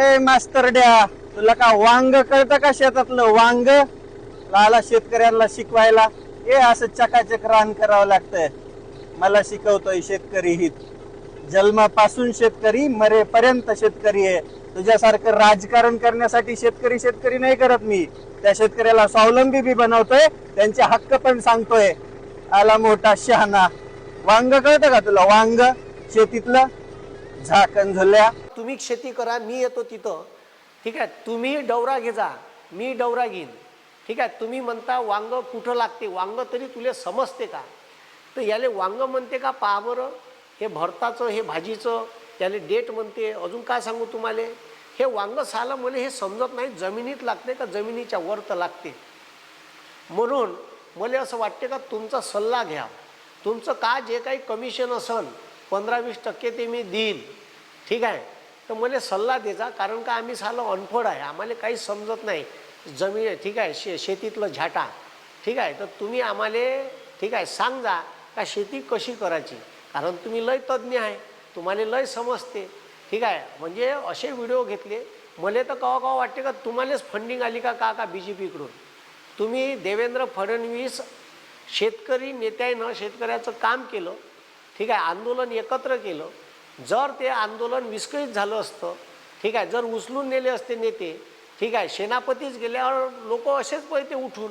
ए मास्तरड्या तुला का वांग कळतं का शेतातलं वांग? लाला शेतकऱ्यांना शिकवायला. ए असं चकाचक रान करावं लागतंय. मला शिकवतोय शेतकरी हित. जन्मापासून शेतकरी मरेपर्यंत शेतकरी आहे. तुझ्यासारखं राजकारण करण्यासाठी शेतकरी शेतकरी नाही करत मी. त्या शेतकऱ्याला स्वावलंबी बी बनवतोय. त्यांचे हक्क पण सांगतोय. आला मोठा शहाणा. वांग कळतं का तुला? वांग. शेतीतलं झाकण झुल्या तुम्ही शेती करा मी येतो तिथं. ठीक आहे? तुम्ही डवरा घेजा मी डवरा घेईन. ठीक आहे? तुम्ही म्हणता वांग कुठं लागते? वांग तरी तुला समजते का? तर याले वांग म्हणते का पहा बरं हे भरताचं हे भाजीचं त्याले डेट म्हणते. अजून काय सांगू तुम्हाला? हे वांग सालं मला हे समजत नाही. जमिनीत लागते का? जमिनीच्या वर तर लागते. म्हणून मला असं वाटते का तुमचा सल्ला घ्या. तुमचं का जे काही कमिशन असन पंधरा वीस टक्के ते मी देईन. ठीक आहे? तर मला सल्ला द्यायचा कारण का आम्ही सालं अनफोड आहे. आम्हाला काही समजत नाही. जमीन ठीक आहे शे शेतीतलं झाटा. ठीक आहे तर तुम्ही आम्हाला ठीक आहे सांगा का शेती कशी करायची? कारण तुम्ही लय तज्ज्ञ आहे. तुम्हाला लय समजते. ठीक आहे म्हणजे असे व्हिडिओ घेतले. मला तर कवा कवा वाटते का तुम्हालाच फंडिंग आली का का का बी जे पीकडून तुम्ही देवेंद्र फडणवीस शेतकरी नेत्यानं शेतकऱ्याचं काम केलं. ठीक आहे आंदोलन एकत्र केलं. जर ते आंदोलन विस्कळीत झालं असतं ठीक आहे जर उचलून नेले असते नेते ठीक आहे सेनापतीच गेल्यावर लोक असेच पळते उठून.